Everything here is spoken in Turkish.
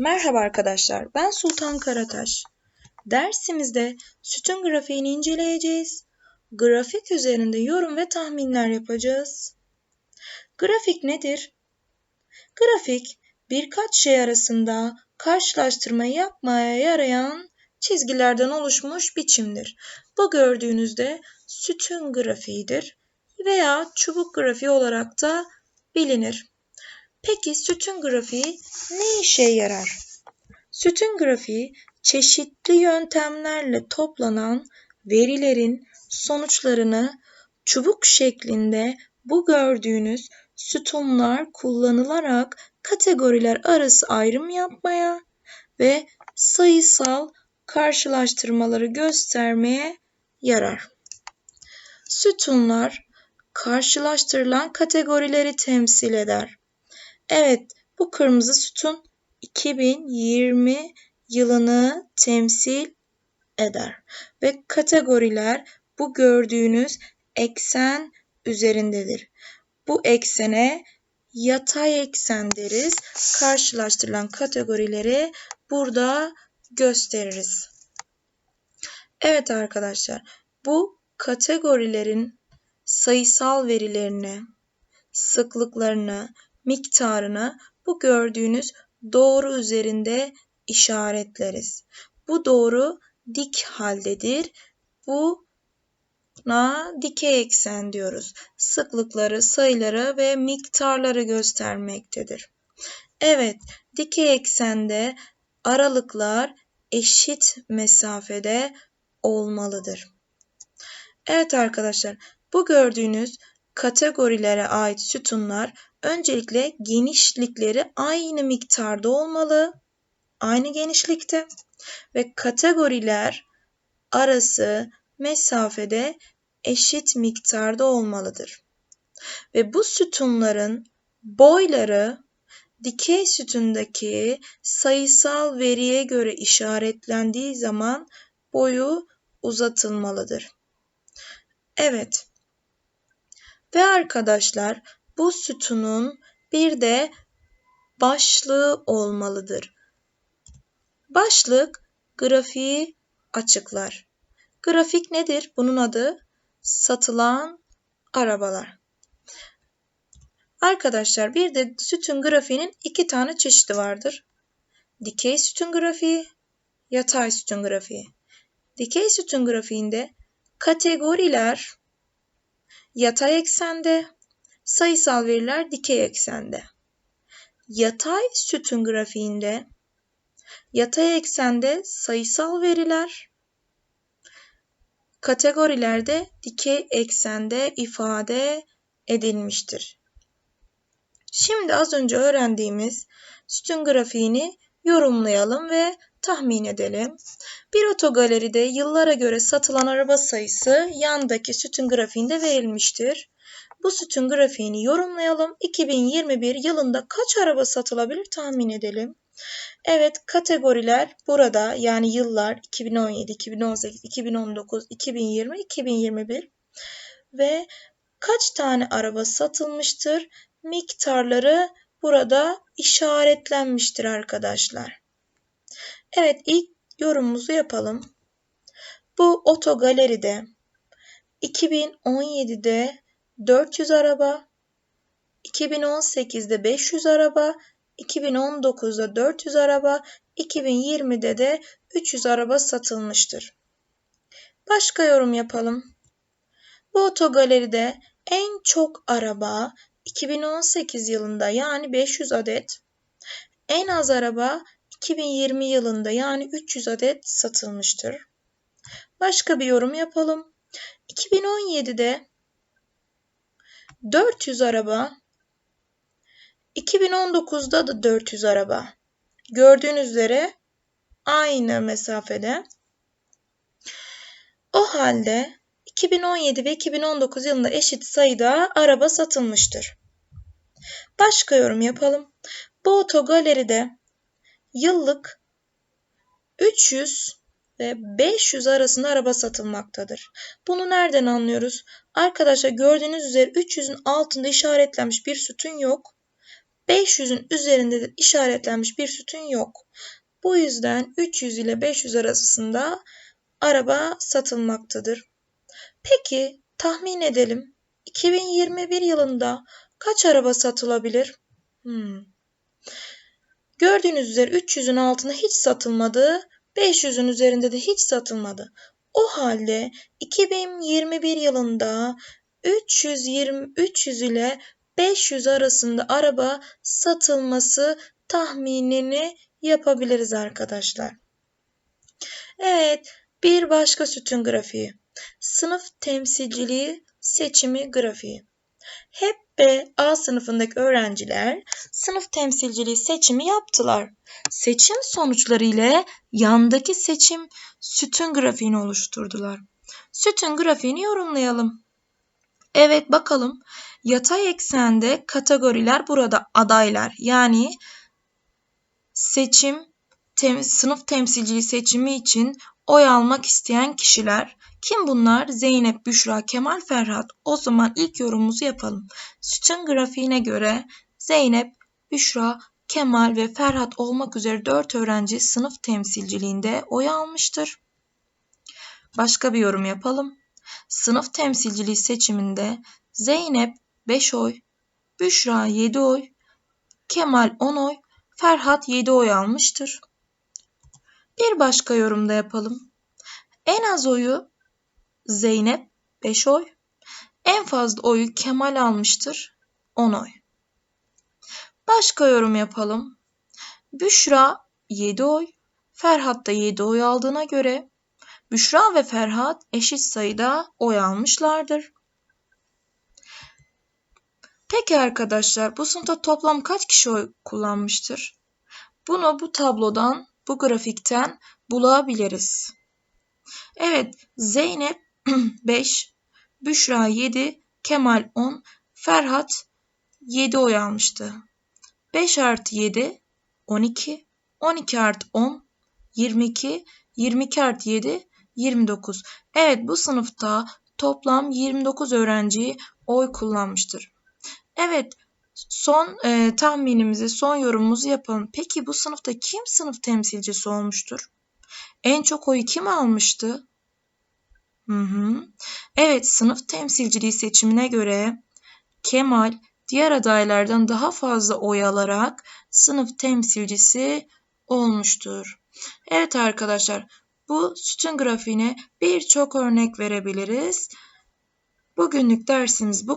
Merhaba arkadaşlar, ben Sultan Karataş. Dersimizde sütun grafiğini inceleyeceğiz. Grafik üzerinde yorum ve tahminler yapacağız. Grafik nedir? Grafik birkaç şey arasında karşılaştırma yapmaya yarayan çizgilerden oluşmuş biçimdir. Bu gördüğünüzde sütun grafiğidir veya çubuk grafiği olarak da bilinir. Peki sütun grafiği ne işe yarar? Sütun grafiği çeşitli yöntemlerle toplanan verilerin sonuçlarını çubuk şeklinde bu gördüğünüz sütunlar kullanılarak kategoriler arası ayrım yapmaya ve sayısal karşılaştırmaları göstermeye yarar. Sütunlar karşılaştırılan kategorileri temsil eder. Evet, bu kırmızı sütun 2020 yılını temsil eder ve kategoriler bu gördüğünüz eksen üzerindedir. Bu eksene yatay eksen deriz. Karşılaştırılan kategorileri burada gösteririz. Evet arkadaşlar, bu kategorilerin sayısal verilerini, sıklıklarını, miktarını bu gördüğünüz doğru üzerinde işaretleriz. Bu doğru dik haldedir. Buna dikey eksen diyoruz. Sıklıkları, sayıları ve miktarları göstermektedir. Evet, dikey eksende aralıklar eşit mesafede olmalıdır. Evet arkadaşlar, bu gördüğünüz kategorilere ait sütunlar öncelikle genişlikleri aynı miktarda olmalı. Aynı genişlikte ve kategoriler arası mesafede eşit miktarda olmalıdır. Ve bu sütunların boyları dikey sütundaki sayısal veriye göre işaretlendiği zaman boyu uzatılmalıdır. Evet. Ve arkadaşlar bu sütunun bir de başlığı olmalıdır. Başlık grafiği açıklar. Grafik nedir? Bunun adı satılan arabalar. Arkadaşlar bir de sütun grafiğinin iki tane çeşidi vardır. Dikey sütun grafiği, yatay sütun grafiği. Dikey sütun grafiğinde kategoriler yatay eksende, sayısal veriler dikey eksende. Yatay sütun grafiğinde yatay eksende sayısal veriler, kategorilerde dikey eksende ifade edilmiştir. Şimdi az önce öğrendiğimiz sütun grafiğini yorumlayalım ve tahmin edelim. Bir otogaleride yıllara göre satılan araba sayısı yandaki sütun grafiğinde verilmiştir. Bu sütun grafiğini yorumlayalım. 2021 yılında kaç araba satılabilir tahmin edelim. Evet kategoriler burada yani yıllar 2017, 2018, 2019, 2020, 2021 ve kaç tane araba satılmıştır? Miktarları burada işaretlenmiştir arkadaşlar. Evet ilk yorumumuzu yapalım. Bu otogaleride 2017'de 400 araba, 2018'de 500 araba, 2019'da 400 araba, 2020'de de 300 araba satılmıştır. Başka yorum yapalım. Bu otogaleride en çok araba 2018 yılında yani 500 adet, en az araba 2020 yılında yani 300 adet satılmıştır. Başka bir yorum yapalım. 2017'de 400 araba, 2019'da da 400 araba. Gördüğünüz üzere aynı mesafede. O halde 2017 ve 2019 yılında eşit sayıda araba satılmıştır. Başka yorum yapalım. Bu otogaleride yıllık 300 ve 500 arasında araba satılmaktadır. Bunu nereden anlıyoruz? Arkadaşlar gördüğünüz üzere 300'ün altında işaretlenmiş bir sütun yok. 500'ün üzerinde de işaretlenmiş bir sütun yok. Bu yüzden 300 ile 500 arasında araba satılmaktadır. Peki tahmin edelim. 2021 yılında kaç araba satılabilir? Hmm. Gördüğünüz üzere 300'ün altında hiç satılmadı, 500'ün üzerinde de hiç satılmadı. O halde 2021 yılında 320 300 ile 500 arasında araba satılması tahminini yapabiliriz arkadaşlar. Evet, bir başka sütun grafiği. Sınıf temsilciliği seçimi grafiği. Hep B, A sınıfındaki öğrenciler sınıf temsilciliği seçimi yaptılar. Seçim sonuçları ile yandaki seçim sütun grafiğini oluşturdular. Sütun grafiğini yorumlayalım. Evet bakalım. Yatay eksende kategoriler burada adaylar. Yani seçim tem, sınıf temsilciliği seçimi için oy almak isteyen kişiler. Kim bunlar? Zeynep, Büşra, Kemal, Ferhat. O zaman ilk yorumumuzu yapalım. Sütun grafiğine göre Zeynep, Büşra, Kemal ve Ferhat olmak üzere 4 öğrenci sınıf temsilciliğinde oy almıştır. Başka bir yorum yapalım. Sınıf temsilciliği seçiminde Zeynep 5 oy, Büşra 7 oy, Kemal 10 oy, Ferhat 7 oy almıştır. Bir başka yorumda yapalım. En az oyu Zeynep 5 oy, en fazla oyu Kemal almıştır 10 oy. Başka yorum yapalım. Büşra 7 oy, Ferhat da 7 oy aldığına göre Büşra ve Ferhat eşit sayıda oy almışlardır. Peki arkadaşlar bu sınıfta toplam kaç kişi oy kullanmıştır? Bunu bu tablodan, bu grafikten bulabiliriz. Evet Zeynep 5, Büşra 7, Kemal 10, Ferhat 7 oy almıştı. 5 artı 7 12, 12 artı 10 22, 22 artı 7 29. Evet bu sınıfta toplam 29 öğrenci oy kullanmıştır. Evet son e, tahminimizi, son yorumumuzu yapalım. Peki bu sınıfta kim sınıf temsilcisi olmuştur? En çok oyu kim almıştı? Hı hı. Evet sınıf temsilciliği seçimine göre Kemal diğer adaylardan daha fazla oy alarak sınıf temsilcisi olmuştur. Evet arkadaşlar bu sütun grafiğine birçok örnek verebiliriz. Bugünlük dersimiz bu kadar.